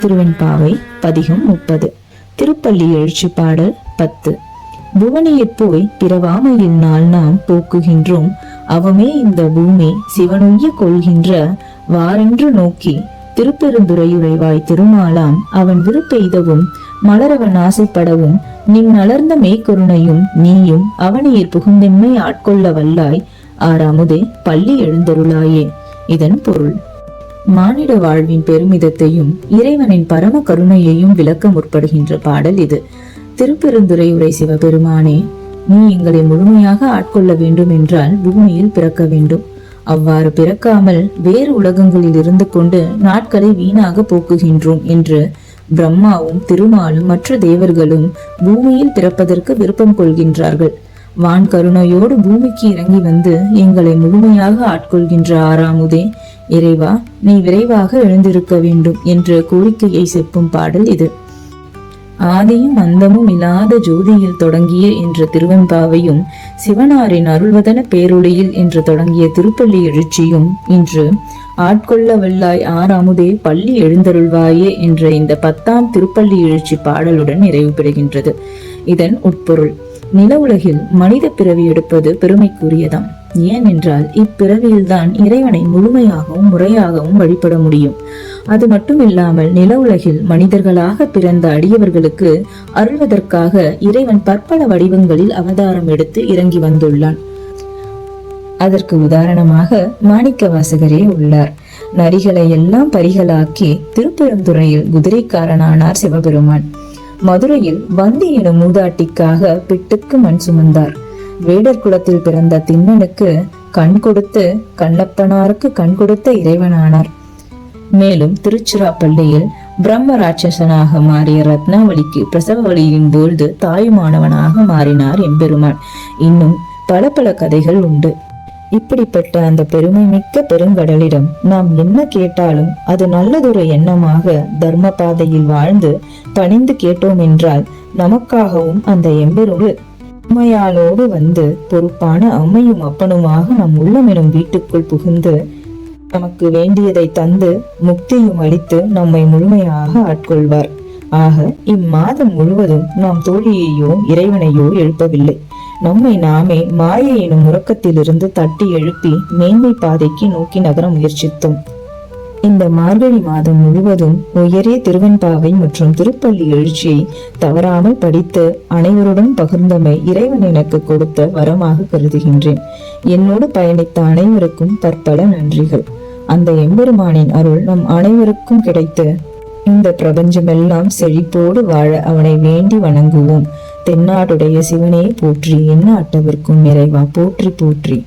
திருவெண்பாவை பதிகம் முப்பது. திருப்பள்ளி எழுச்சி பாடல் பத்து. புவனியற் போய் பிறவாமையில் நாள் நாம் போக்குகின்றோம். அவமே இந்த பூமி சிவனுய்ய கொள்கின்ற வாரென்று நோக்கி திருப்பெருந்துறையுறைவாய் திருமாலாம் அவன் விருப்பெய்தவும் மலரவன் ஆசைப்படவும் நின் நலர்ந்த மெய்க்கருணையும் நீயும் அவனியர் புகுந்தெம்மை ஆட்கொள்ள வல்லாய் ஆறாமுதே பள்ளி எழுந்தருளாயே. இதன் பொருள். மானிட வாழ்வின் பெருமிதத்தையும் இறைவனின் பரம கருணையையும் விளக்க முற்படுகின்ற பாடல் இது. திருப்பெருந்துறை உரை சிவபெருமானே நீ எங்களை முழுமையாக ஆட்கொள்ள வேண்டும் என்றால் பூமியில் பிறக்க வேண்டும். அவ்வாறு பிறக்காமல் வேறு உலகங்களில் இருந்து கொண்டு நாட்களை வீணாக போக்குகின்றோம் என்று பிரம்மாவும் திருமாலும் மற்ற தேவர்களும் பூமியில் பிறப்பதற்கு விருப்பம் கொள்கின்றார்கள். வான் கருணையோடு பூமிக்கு இறங்கி வந்து எங்களை முழுமையாக ஆட்கொள்கின்ற ஆறாமுதே இறைவா நீ விரைவாக எழுந்திருக்க வேண்டும் என்ற கோரிக்கையை செப்பும் பாடல் இது. ஆதியும் அந்தமும் இல்லாத ஜோதியில் தொடங்கிய என்ற திருவெண்பாவையும் சிவனாரின் அருள்வதன பேரொழியில் என்று தொடங்கிய திருப்பள்ளி எழுச்சியும் இன்று ஆட்கொள்ள வெள்ளாய் ஆறாமுதே பள்ளி எழுந்தருள்வாயே என்ற இந்த பத்தாம் திருப்பள்ளி எழுச்சி பாடலுடன் நிறைவு பெறுகின்றது. இதன் உட்பொருள் நில உலகில் மனித பிறவி எடுப்பது பெருமைக்குரியதாம். ஏனென்றால் இப்பிறவியில்தான் இறைவனை முழுமையாகவும் முறையாகவும் வழிபட முடியும். அது மட்டுமில்லாமல் நில உலகில் மனிதர்களாக பிறந்த அடியவர்களுக்கு அருள்வதற்காக இறைவன் பற்பல வடிவங்களில் அவதாரம் எடுத்து இறங்கி வந்துள்ளான். அதற்கு உதாரணமாக மாணிக்க வாசகரே உள்ளார். நரிகளை எல்லாம் பரிகளாக்கி திருப்பெருந்துறையில் குதிரைக்காரனானார் சிவபெருமான். மதுரையில் வந்தி எனும் மூதாட்டிக்காக பிட்டுக்கு மண் சுமந்தார். வேடர் குலத்தில் பிறந்த திண்ணனுக்கு கண் கொடுத்து கண்ணப்பனாருக்கு கண் கொடுத்த இறைவனானார். மேலும் திருச்சிராப்பள்ளியில் பிரம்ம ராட்சசனாக மாறிய ரத்னாவளிக்கு பிரசவ வழியின் பொழுது தாயுமானவனாக மாறினார் எம்பெருமான். இன்னும் பல பல கதைகள் உண்டு. இப்படிப்பட்ட அந்த பெருமை மிக்க பெருங்கடலிடம் நாம் என்ன கேட்டாலும் அது நல்லதொரு எண்ணமாக தர்ம பாதையில் வாழ்ந்து பணிந்து கேட்டோம் என்றால் நமக்காகவும் அந்த எம்பெருடு அம்மையாளோடு வந்து பொறுப்பான அம்மையும் அப்பனுமாக நம் உள்ளமெனும் வீட்டுக்குள் புகுந்து நமக்கு வேண்டியதை தந்து முக்தியும் அளித்து நம்மை முழுமையாக ஆட்கொள்வார். ஆக இம்மாதம் முழுவதும் நாம் தோழியையோ இறைவனையோ எழுப்பவில்லை. நம்மை நாமே மாயை எனும் உறக்கத்திலிருந்து தட்டி எழுப்பி மேன்மை பாதைக்கு நோக்கி நகர முயற்சித்தோம். இந்த மார்கழி மாதம் முழுவதும் உயரிய திருவெண்பாவை மற்றும் திருப்பள்ளி எழுச்சியை தவறாமல் படித்து அனைவருடன் பகிர்ந்தமை இறைவன் எனக்கு கொடுத்த வரமாக கருதுகின்றேன். என்னோடு பயணித்த அனைவருக்கும் பற்பல நன்றிகள். அந்த எம்பெருமானின் அருள் நம் அனைவருக்கும் கிடைத்து இந்த பிரபஞ்சமெல்லாம் செழிப்போடு வாழ அவனை வேண்டி வணங்குவோம். தென்னாடுடைய சிவனே போற்றி என்ன அட்டவிற்கும் நிறைவா போற்றி போற்றி.